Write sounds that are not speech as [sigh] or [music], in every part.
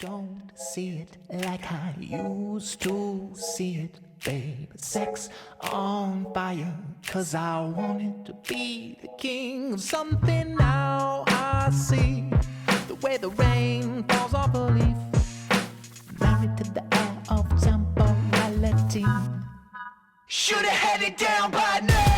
don't see it like I used to see it, babe. Sex on fire, cause I wanted to be the king of something now I see. The way the rain falls off a leaf, married to the air of temporality. Should've had it down by now.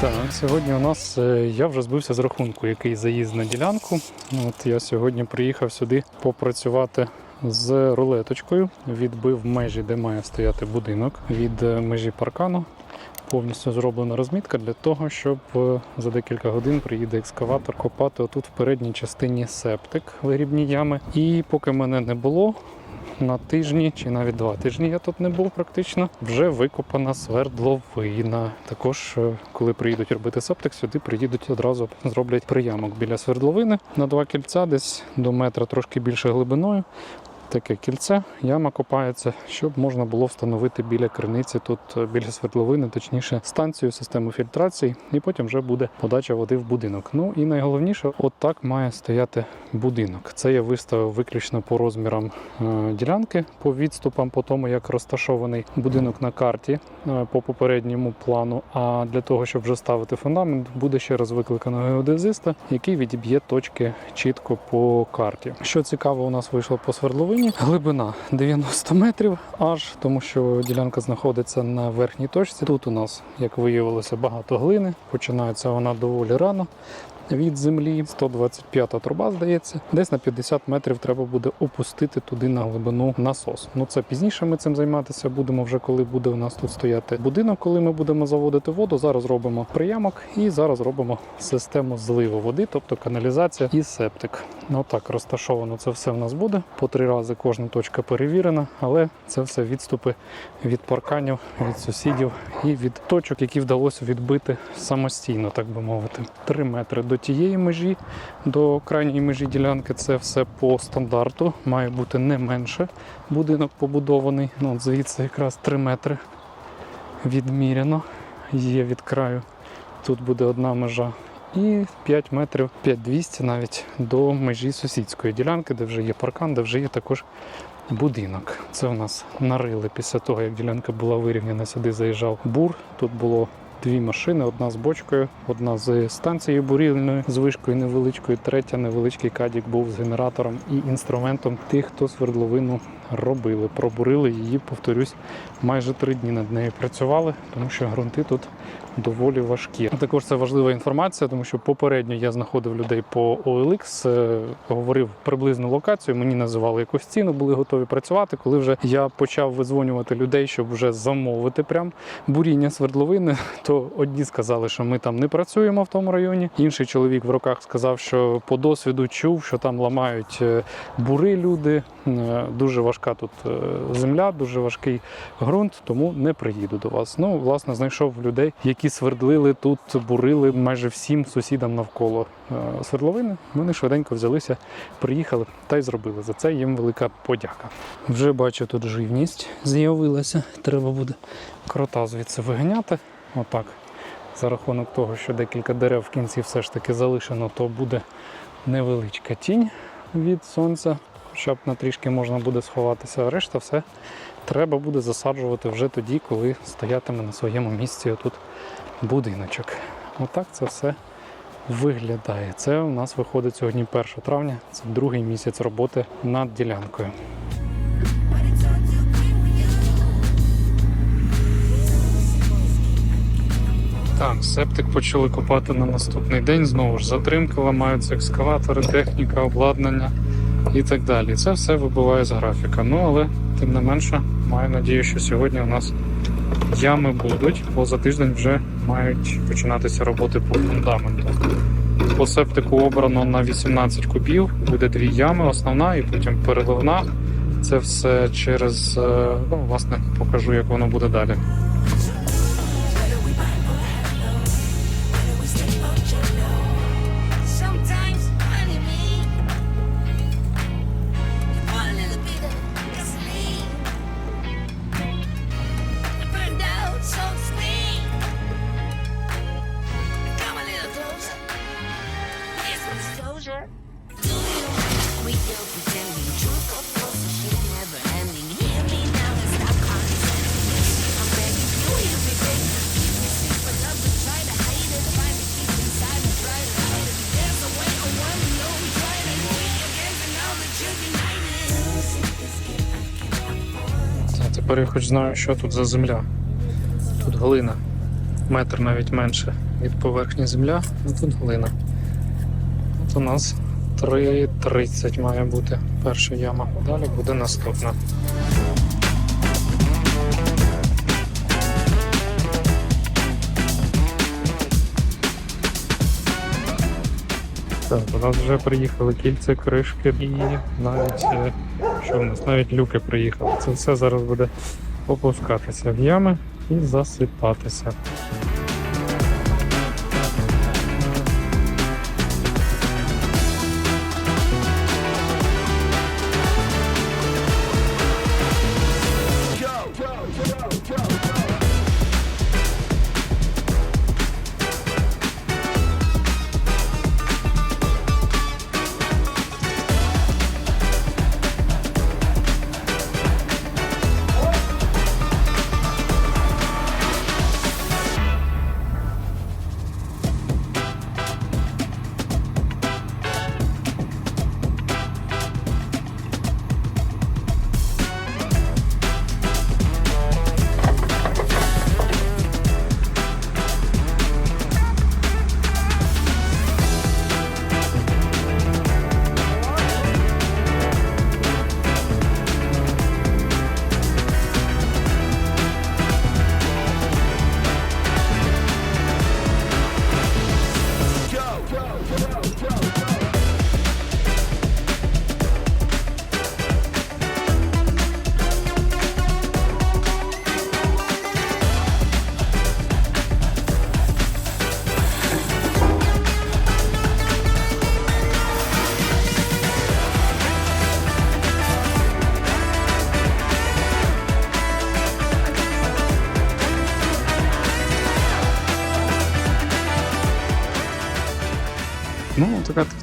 Так, сьогодні у нас е, я вже збився з рахунку, який заїзд на ділянку. От я сьогодні приїхав сюди попрацювати з рулеточкою. Відбив межі, де має стояти будинок від е, межі паркану. Повністю зроблена розмітка для того, щоб е, за декілька годин приїде екскаватор копати отут в передній частині септик вигрібні ями. І поки мене не було, на тижні чи навіть два тижні я тут не був практично. Вже викопана свердловина. Також, е, коли приїдуть робити септик, сюди приїдуть одразу зроблять приямок біля свердловини на два кільця, десь до метра трошки більше глибиною. Таке кільце, яма копається, щоб можна було встановити біля криниці, тут е, біля свердловини, точніше, станцію, систему фільтрації, і потім вже буде подача води в будинок. Ну і найголовніше, от так має стояти будинок. Це я виставив виключно по розмірам е, ділянки, по відступам, по тому, як розташований будинок на карті е, по попередньому плану. А для того, щоб вже ставити фундамент, буде ще раз викликано геодезиста, який відіб'є точки чітко по карті. Що цікаво, у нас вийшло по свердловині. Глибина 90 метрів, аж тому, що ділянка знаходиться на верхній точці. Тут у нас, як виявилося, багато глини. Починається вона доволі рано від землі. 125-та труба, здається. Десь на 50 метрів треба буде опустити туди на глибину насос. Ну це пізніше ми цим займатися будемо вже коли буде у нас тут стояти будинок, коли ми будемо заводити воду. Зараз робимо приямок і зараз робимо систему зливу води, тобто каналізація і септик. Ну так розташовано це все в нас буде. По три рази кожна точка перевірена, але це все відступи від парканів, від сусідів і від точок, які вдалося відбити самостійно, так би мовити. Три метри до тієї межі, до крайньої межі ділянки. Це все по стандарту. Має бути не менше будинок побудований. Ну, от звідси якраз 3 метри відміряно. Є від краю. Тут буде одна межа. І 5 метрів, 5200 навіть до межі сусідської ділянки, де вже є паркан, де вже є також будинок. Це у нас нарили після того, як ділянка була вирівняна, сюди заїжджав бур. Тут було дві машини: одна з бочкою, одна з станцією бурільною, з вишкою невеличкою, третя невеличкий кадік був з генератором і інструментом тих, хто свердловину робили. Пробурили її, повторюсь, майже три дні над нею працювали, тому що ґрунти тут доволі важкі. Також це важлива інформація, тому що попередньо я знаходив людей по OLX, е, говорив приблизну локацію. Мені називали якусь ціну, були готові працювати. Коли вже я почав видзвонювати людей, щоб вже замовити прям буріння свердловини, [laughs] то одні сказали, що ми там не працюємо в тому районі. Інший чоловік в руках сказав, що по досвіду чув, що там ламають е, бури люди. Е, Дуже важка тут е, земля, дуже важкий ґрунт, тому не приїду до вас. Ну, власне, знайшов людей, які свердлили тут, бурили майже всім сусідам навколо е, свердловини. Вони швиденько взялися, приїхали та й зробили. За це їм велика подяка. Вже бачу, тут живність з'явилася. Треба буде крота звідси виганяти. Отак. За рахунок того, що декілька дерев в кінці все ж таки залишено, то буде невеличка тінь від сонця, хоча б на трішки можна буде сховатися. Решта все треба буде засаджувати вже тоді, коли стоятиме на своєму місці отут будиночок. Отак це все виглядає. Це у нас виходить сьогодні 1 травня, це другий місяць роботи над ділянкою. Так, септик почали копати на наступний день. Знову ж затримки ламаються екскаватори, техніка, обладнання і так далі. Це все вибиває з графіка. Ну але тим не менше, маю надію, що сьогодні у нас ями будуть, бо за тиждень вже мають починатися роботи по фундаменту. По септику обрано на 18 кубів, буде дві ями, основна і потім переливна. Це все через, е, ну, власне, покажу, як воно буде далі. Тепер я хоч знаю, що тут за земля. Тут глина. Метр навіть менше від поверхні земля, а тут глина. От у нас 3,30 має бути перша яма. Далі буде наступна. Так, у нас вже приїхали кільця, кришки і навіть е, що в нас навіть люки приїхали. Це все зараз буде опускатися в ями і засипатися.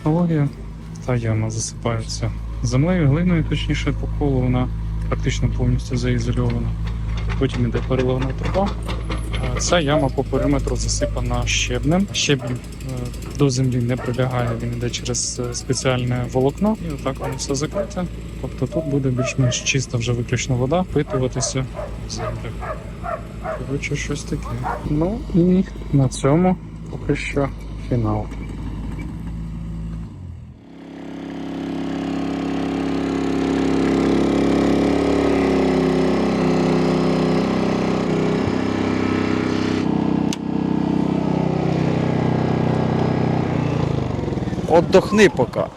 Технологія. Та яма засипається землею, глиною, точніше, по колу вона практично повністю заізольована. Потім іде переливна труба. Е, Ця яма по периметру засипана щебнем. Щебінь е, до землі не прилягає, він йде через е, спеціальне волокно, і отак воно все закрите. Тобто тут буде більш-менш чиста вже виключно вода, впитуватися в землю. Коротше, щось таке. Ну і на цьому поки що фінал. Отдохни пока.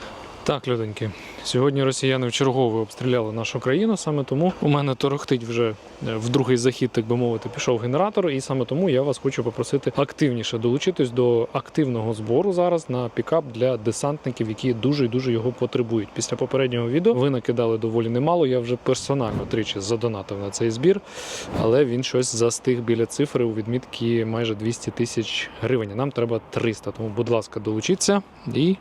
Так, люденьки, сьогодні росіяни вчергове обстріляли нашу країну. Саме тому у мене торохтить вже е, в другий захід, так би мовити, пішов генератор. І саме тому я вас хочу попросити активніше долучитись до активного збору зараз на пікап для десантників, які дуже і дуже його потребують. Після попереднього відео ви накидали доволі немало. Я вже персонально тричі задонатив на цей збір, але він щось застиг біля цифри у відмітки майже 200 тисяч гривень. Нам треба 300. Тому, будь ласка, долучіться і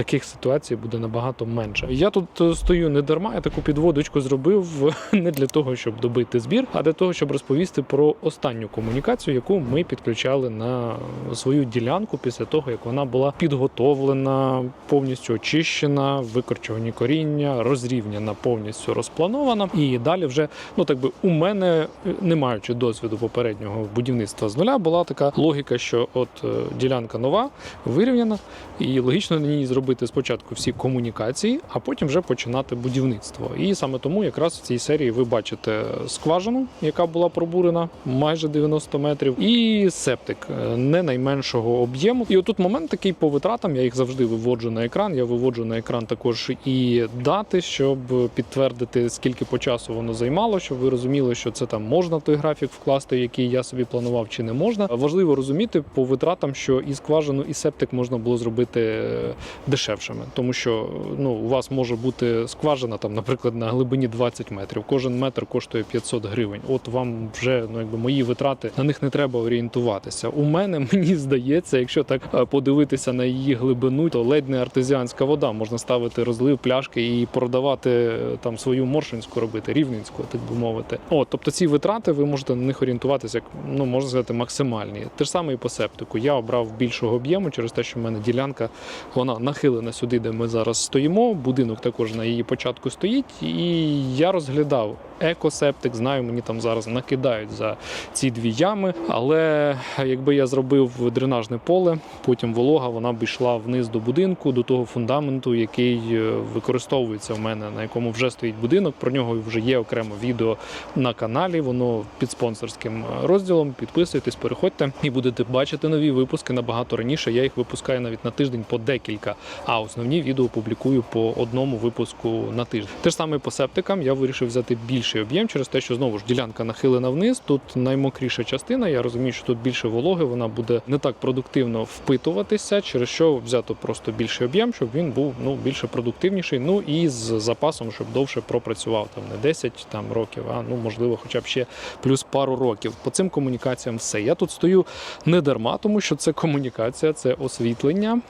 таких ситуацій буде набагато менше. Я тут е, стою не дарма, я таку підводочку зробив [laughs] не для того, щоб добити збір, а для того, щоб розповісти про останню комунікацію, яку ми підключали на свою ділянку після того, як вона була підготовлена, повністю очищена, викорчувані коріння, розрівняна, повністю розпланована. І далі вже, ну так би, у мене, не маючи досвіду попереднього будівництва з нуля, була така логіка, що от е, ділянка нова, вирівняна, і логічно на ній зробити спочатку всі комунікації, а потім вже починати будівництво. І саме тому якраз в цій серії ви бачите скважину, яка була пробурена майже 90 метрів, і септик е, не найменшого об'єму. І отут момент такий по витратам. Я їх завжди виводжу на екран. Я виводжу на екран також і дати, щоб підтвердити, скільки по часу воно займало, щоб ви розуміли, що це там можна той графік вкласти, який я собі планував, чи не можна. Важливо розуміти по витратам, що і скважину, і септик можна було зробити е, дешевшими, тому що ну у вас може бути скважина там, наприклад, на глибині 20 метрів. Кожен метр коштує 500 гривень. От вам вже ну якби мої витрати на них не треба орієнтуватися. У мене [laughs] мені здається, якщо так е, подивитися на її глибину, то ледь не артезіанська вода. Можна ставити розлив пляшки і продавати е, там свою моршинську робити, рівненську, так би мовити. От, тобто ці витрати ви можете на них орієнтуватися як ну можна сказати максимальні. Те ж саме і по септику. Я обрав більшого об'єму через те, що в мене ділянка вона нахилена сюди, де ми зараз стоїмо. Будинок також на її початку стоїть, і я розглядав екосептик. Знаю, мені там зараз накидають за ці дві ями. Але якби я зробив дренажне поле, потім волога, вона б йшла вниз до будинку, до того фундаменту, який е, використовується в мене, на якому вже стоїть будинок. Про нього вже є окремо відео на каналі. Воно під спонсорським е, розділом. Підписуйтесь, переходьте і будете бачити нові випуски набагато раніше. Я їх випускаю навіть на тиждень по декілька, а основні відео публікую по одному випуску на тиждень. Те ж саме по септикам я вирішив взяти більший об'єм через те, що знову ж ділянка нахилена вниз. Тут наймокріша частина. Я розумію, що тут більше вологи, вона буде не так продуктивно впитуватися, через що взято просто більший об'єм, щоб він був ну більше продуктивніший. Ну і з запасом, щоб довше пропрацював там не 10 там років, а ну можливо, хоча б ще плюс пару років. По цим комунікаціям все. Я тут стою не дарма, тому що це комунікація, це освітлення,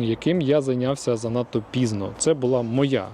яким я зайнявся занадто пізно. Це була моя,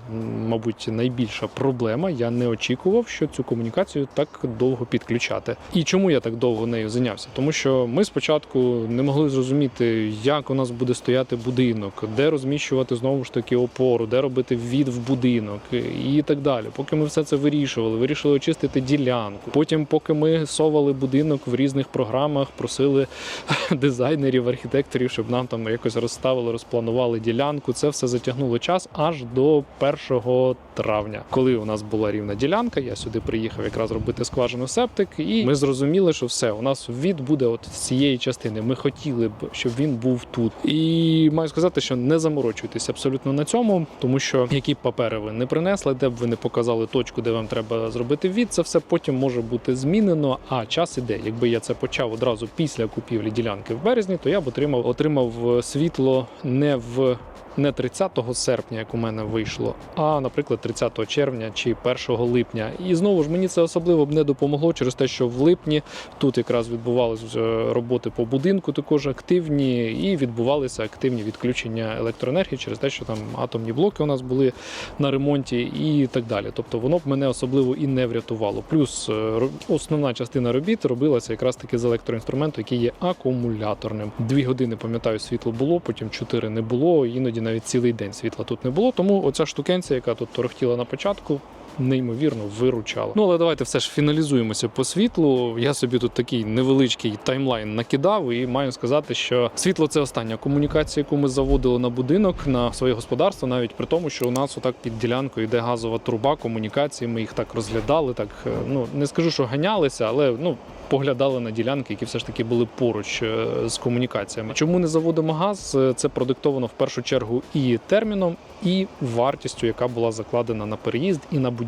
мабуть, найбільша проблема. Я не очікував, що цю комунікацію так довго підключати. І чому я так довго нею зайнявся? Тому що ми спочатку не могли зрозуміти, як у нас буде стояти будинок, де розміщувати знову ж таки опору, де робити ввід в будинок і так далі. Поки ми все це вирішували, вирішили очистити ділянку. Потім, поки ми совали будинок в різних програмах, просили [laughs] дизайнерів, архітекторів, щоб нам там якось розставили, розпланували ділянку. Це все затягнуло час аж до 1 травня, коли у нас була рівна ділянка. Я сюди приїхав якраз робити скважину септик, і ми зрозуміли, що все у нас від буде от з цієї частини. Ми хотіли б, щоб він був тут. І маю сказати, що не заморочуйтесь абсолютно на цьому, тому що які б папери ви не принесли, де б ви не показали точку, де вам треба зробити від, це все потім може бути змінено. А час іде. Якби я це почав одразу після купівлі ділянки в березні, то я б отримав отримав світло не в. Не 30 серпня, як у мене вийшло, а наприклад 30 червня чи 1 липня. І знову ж мені це особливо б не допомогло через те, що в липні тут якраз відбувалися роботи по будинку, також активні, і відбувалися активні відключення електроенергії через те, що там атомні блоки у нас були на ремонті і так далі. Тобто воно б мене особливо і не врятувало. Плюс е, основна частина робіт робилася якраз таки з електроінструменту, який є акумуляторним. Дві години пам'ятаю, світло було, потім чотири не було. Іноді навіть цілий день світла тут не було. Тому оця штукенція, яка тут торохтіла на початку. Неймовірно виручала. Ну але давайте все ж фіналізуємося по світлу. Я собі тут такий невеличкий таймлайн накидав, і маю сказати, що світло це остання комунікація, яку ми заводили на будинок на своє господарство, навіть при тому, що у нас отак під ділянкою йде газова труба комунікації. Ми їх так розглядали, так е, ну не скажу, що ганялися, але ну. Поглядали на ділянки, які все ж таки були поруч е, з комунікаціями. Чому не заводимо газ? Е, Це продиктовано в першу чергу і терміном, і вартістю, яка була закладена на переїзд і на будівництво.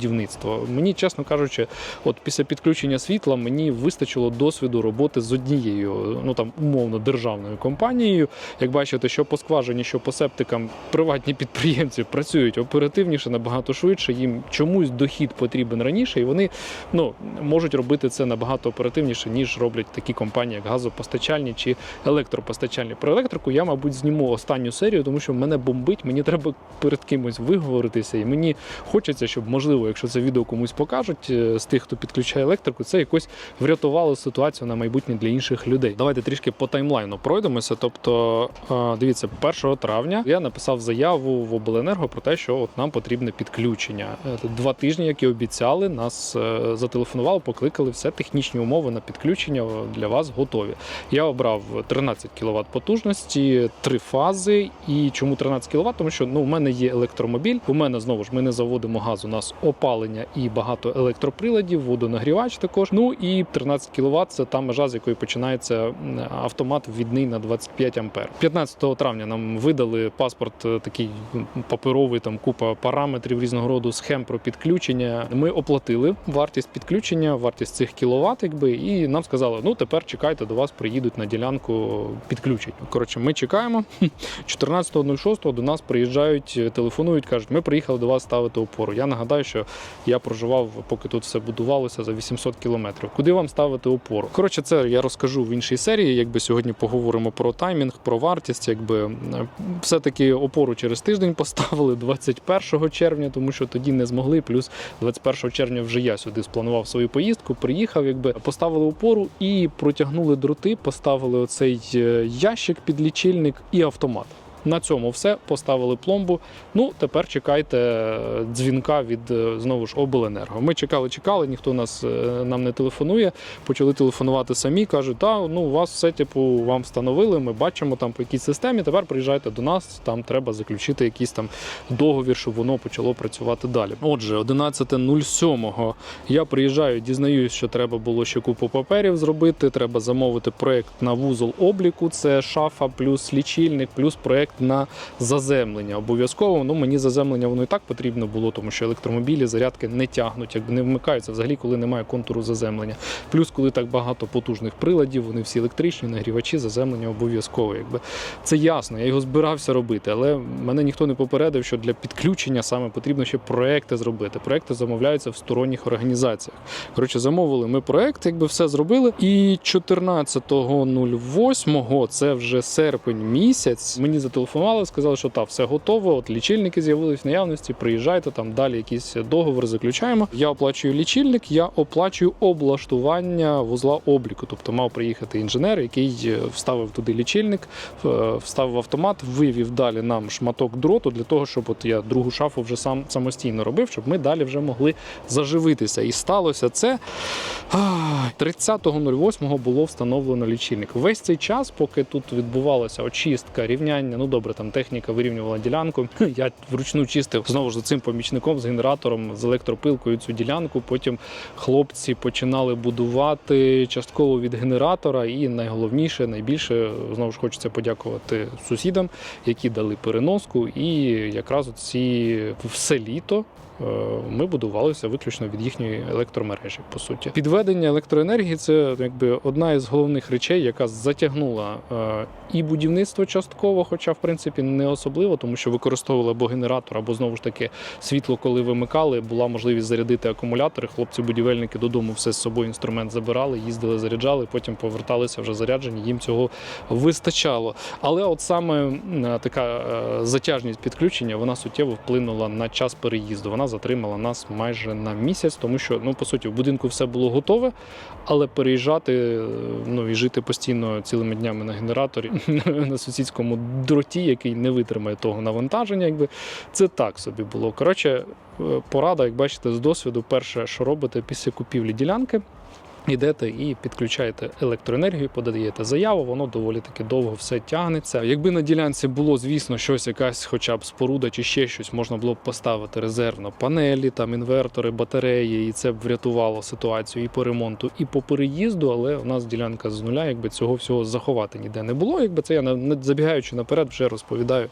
Мені, чесно кажучи, от після підключення світла мені вистачило досвіду роботи з однією, ну там умовно державною компанією. Як бачите, що по скважині, що по септикам приватні підприємці працюють оперативніше, набагато швидше. Їм чомусь дохід потрібен раніше, і вони ну можуть робити це набагато оперативніше, ніж роблять такі компанії, як газопостачальні чи електропостачальні. Про електрику я, мабуть, зніму останню серію, тому що мене бомбить, мені треба перед кимось виговоритися, і мені хочеться, щоб можливо, якщо це відео комусь покажуть е, з тих, хто підключає електрику, це якось врятувало ситуацію на майбутнє для інших людей. Давайте трішки по таймлайну пройдемося. Тобто, е, дивіться, 1 травня я написав заяву в обленерго про те, що от нам потрібне підключення. Е, Два тижні, як і обіцяли, нас зателефонували, покликали все технічні умови на підключення для вас готові. Я обрав 13 кВт потужності, три фази. І чому 13 кВт? Тому що ну, у мене є електромобіль. У мене знову ж ми не заводимо газ. У нас опалення і багато електроприладів, водонагрівач також. Ну і 13 кВт – це та межа, з якої починається автомат ввідний на 25 ампер. 15 травня нам видали паспорт е, такий паперовий, там купа параметрів різного роду схем про підключення. Ми оплатили вартість підключення, вартість цих кіловат, якби, і нам сказали, ну тепер чекайте, до вас приїдуть на ділянку підключень. Коротше, ми чекаємо. [laughs] 14.06 до нас приїжджають, е, телефонують, кажуть, ми приїхали до вас ставити опору. Я нагадаю, що я проживав, поки тут все будувалося за 800 кілометрів. Куди вам ставити опору? Коротше, це я розкажу в іншій серії. Якби сьогодні поговоримо про таймінг, про вартість. Якби все-таки опору через тиждень поставили [laughs] 21 червня, тому що тоді не змогли. Плюс 21 червня вже я сюди спланував свою поїздку. Приїхав, якби поставили опору і протягнули дроти, поставили оцей е, ящик під лічильник і автомат. На цьому все. Поставили пломбу. Ну, тепер чекайте е, дзвінка від е, знову ж обленерго. Ми чекали, чекали, ніхто нас е, нам не телефонує. Почали телефонувати самі. кажуть, та ну у вас все типу вам встановили. Ми бачимо там по якійсь системі. Тепер приїжджайте до нас. Там треба заключити якийсь там договір, щоб воно почало працювати далі. Отже, 11.07 я приїжджаю, дізнаюсь, що треба було ще купу паперів зробити. Треба замовити проект на вузол обліку. Це шафа, плюс лічильник, плюс проект на заземлення. Обов'язково ну мені заземлення воно і так потрібно було, тому що електромобілі зарядки не тягнуть, якби не вмикаються взагалі, коли немає контуру заземлення. Плюс, коли так багато потужних приладів, вони всі електричні, нагрівачі, заземлення обов'язково. Якби це ясно. Я його збирався робити, але мене ніхто не попередив, що для підключення саме потрібно ще проекти зробити. Проекти замовляються в сторонніх організаціях. Коротше, замовили ми проект, якби все зробили. І 14.08, це вже серпень місяць. Мені зателефонували, сказали, що так, все готово. От лічильники з'явились в наявності. Приїжджайте там далі. Якийсь договор заключаємо. Я оплачую лічильник, я оплачую облаштування вузла обліку. Тобто мав приїхати інженер, який е, вставив туди лічильник, е, вставив автомат, вивів далі нам шматок дроту для того, щоб от я другу шафу вже сам самостійно робив, щоб ми далі вже могли заживитися. І сталося це. ах, 30.08 було встановлено лічильник. Весь цей час, поки тут відбувалася очистка, рівняння, ну добре, там техніка вирівнювала ділянку. [laughs] Я вручну чистив знову ж за цим помічником з генератором, з електропилкою цю ділянку. Потім хлопці починали будувати частково від генератора. І найголовніше, найбільше знову ж хочеться подякувати сусідам, які дали переноску. І якраз ці все літо. Е, Ми будувалися виключно від їхньої електромережі. По суті, підведення електроенергії це якби одна із головних речей, яка затягнула е, і будівництво частково, хоча в принципі не особливо, тому що використовували або генератор, або знову ж таки світло, коли вимикали, була можливість зарядити акумулятори. Хлопці-будівельники додому все з собою інструмент забирали, їздили, заряджали, потім поверталися вже заряджені. Їм цього вистачало. Але от саме така е, затяжність підключення вона суттєво вплинула на час переїзду. Вона затримала нас майже на місяць, тому що ну по суті в будинку все було готове, але переїжджати е, ну і жити постійно цілими днями на генераторі [laughs] на сусідському дроті, який не витримає того навантаження, якби це так собі було. Коротше, е, порада, як бачите, з досвіду, перше, що робите після купівлі ділянки. Йдете і підключаєте електроенергію, подаєте заяву, воно доволі таки довго все тягнеться. Якби на ділянці було, звісно, щось, якась, хоча б споруда чи ще щось, можна було б поставити резервно панелі, там інвертори, батареї, і це б врятувало ситуацію і по ремонту, і по переїзду. Але у нас ділянка з нуля, якби цього всього заховати ніде не було. Якби це я не забігаючи наперед, вже розповідаю.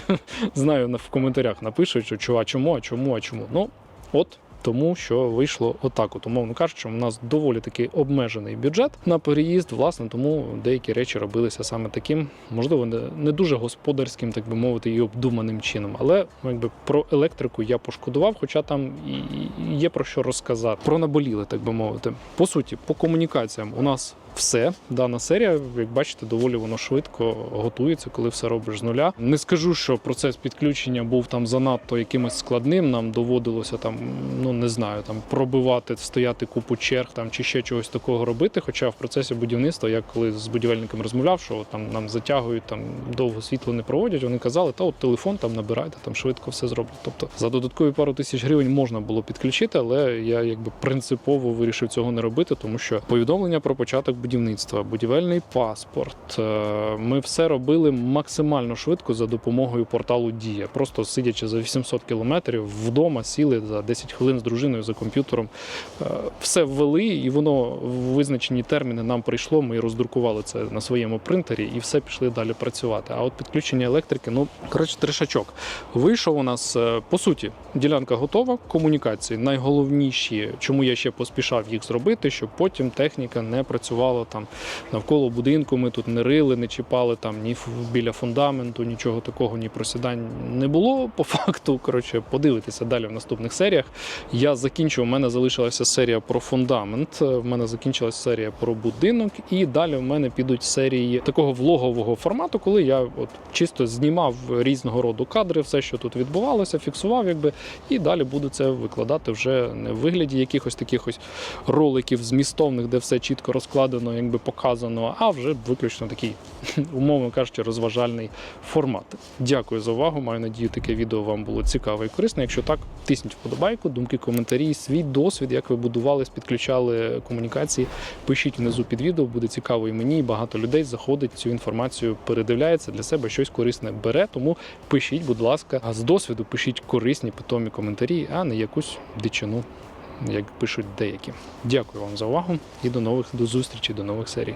[laughs] Знаю, на- в коментарях напишуть, що чува, чому, а чому, а чому. Ну, от. Тому що вийшло отак, от, умовно кажучи, у нас доволі таки обмежений бюджет на переїзд. Власне, тому деякі речі робилися саме таким, можливо, не, дуже господарським, так би мовити, і обдуманим чином. Але ну, якби про електрику я пошкодував, хоча там і є про що розказати. Про наболіли, так би мовити. По суті, по комунікаціям у нас все. Дана серія, як бачите, доволі воно швидко готується, коли все робиш з нуля. Не скажу, що процес підключення був там занадто якимось складним. Нам доводилося там, ну не знаю, там пробивати, стояти купу черг там чи ще чогось такого робити. Хоча в процесі будівництва, я коли з будівельником розмовляв, що там нам затягують, там довго світло не проводять. Вони казали, та от телефон там набирайте, там швидко все зроблять. Тобто за додаткові пару тисяч гривень можна було підключити, але я якби принципово вирішив цього не робити, тому що повідомлення про початок будівництва, будівельний паспорт. е, Ми все робили максимально швидко за допомогою порталу Дія. Просто сидячи за 800 кілометрів вдома, сіли за 10 хвилин з дружиною за комп'ютером. е, Все ввели, і воно в визначені терміни нам прийшло. Ми роздрукували це на своєму принтері і все пішли далі працювати. А от підключення електрики, ну коротше, тришачок. Вийшов у нас е, по суті ділянка готова. Комунікації найголовніші, чому я ще поспішав їх зробити, щоб потім техніка не працювала там навколо будинку. Ми тут не рили, не чіпали там ні біля фундаменту, нічого такого, ні просідань не було. По [laughs] факту, коротше, подивитися далі в наступних серіях. Я закінчив. У мене залишилася серія про фундамент. е, В мене закінчилася серія про будинок, і далі в мене підуть серії такого влогового формату, коли я от чисто знімав різного роду кадри, все, що тут відбувалося, фіксував, якби, і далі буду це викладати вже не в вигляді якихось таких ось роликів змістовних, де все чітко розкладено. Викладено, якби показано, а вже виключно такий, [laughs] умовно кажучи, розважальний формат. Дякую за увагу. Маю надію, таке відео вам було цікаве і корисне. Якщо так, тисніть вподобайку, думки, коментарі, свій досвід, як ви будувались, підключали комунікації. Пишіть внизу під відео, буде цікаво і мені. і Багато людей заходить цю інформацію, передивляється для себе щось корисне бере. Тому пишіть, будь ласка, а з досвіду пишіть корисні питомі коментарі, а не якусь дичину, як пишуть деякі. Дякую вам за увагу і до нових до зустрічі, до нових серій.